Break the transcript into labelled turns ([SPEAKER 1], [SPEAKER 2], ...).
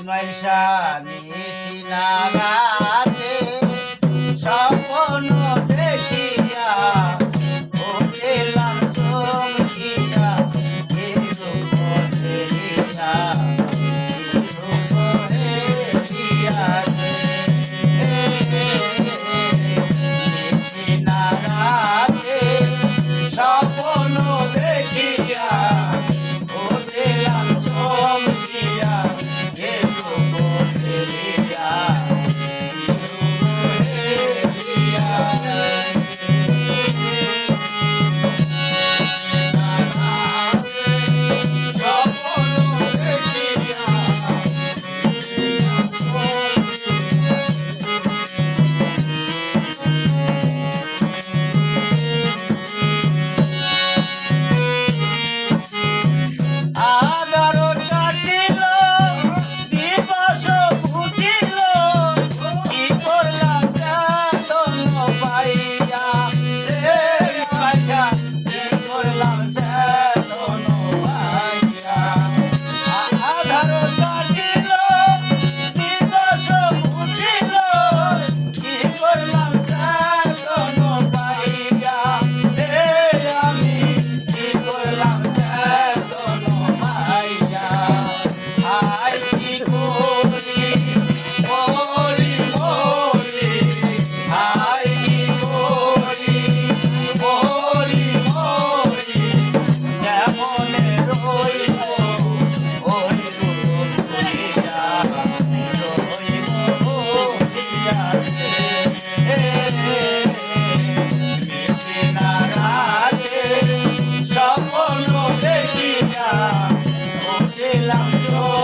[SPEAKER 1] Ismail Shah নিশিনারাতে Joy.